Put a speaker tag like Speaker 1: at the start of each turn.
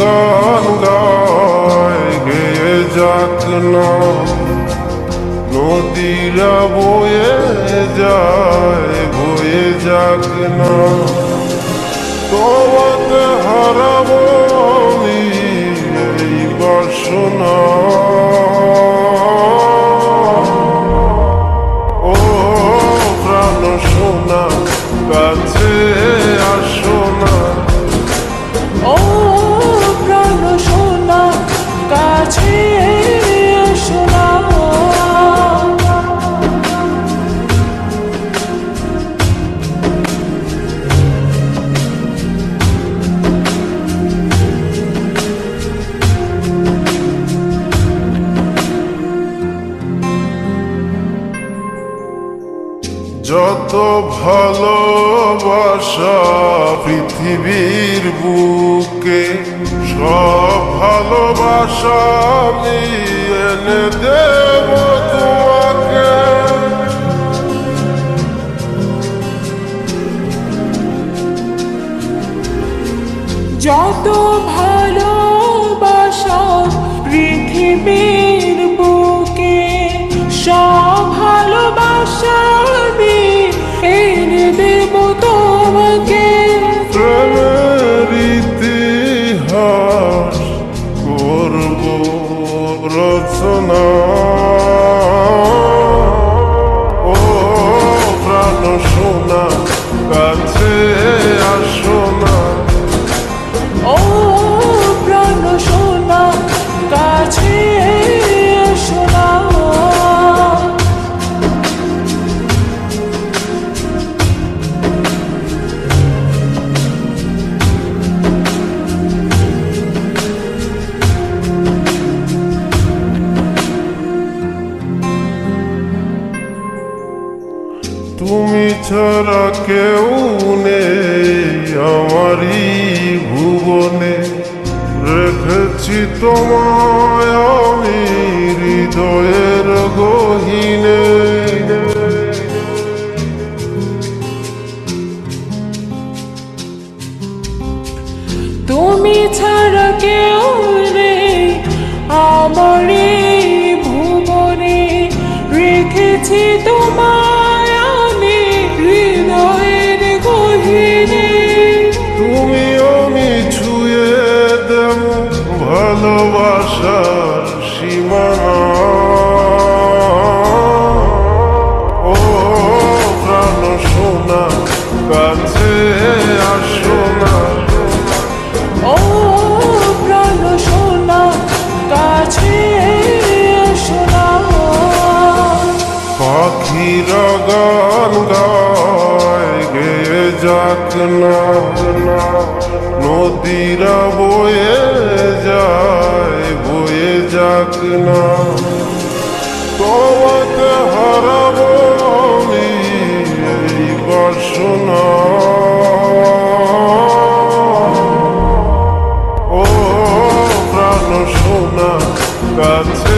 Speaker 1: গান গে যাক না নদীরা বয়ে যায় বয়ে যাক না। তোমাকে হারাবো এই বাসনা। যত ভালোবাসা পৃথিবীর বুকে সব ভালোবাসা আমি এনে দেব তোমাকে।
Speaker 2: যত ভালোবাসা
Speaker 1: সোনা কাছে আসো। ছাড়া কেউ নেই আমারই ভুবনে। রেখেছি তোমায় আমি হৃদয়ের গহিনে।
Speaker 2: তুমি ছাড়া কেউ নেই আমার ভুবনে। রেখেছি তোমায়
Speaker 1: গান গায় যাক না, নদীরা বয়ে যায়, বয়ে যাক না। তোমাকে হারাবো আমি এই বাসনা। ও প্রাণ সোনা কাছে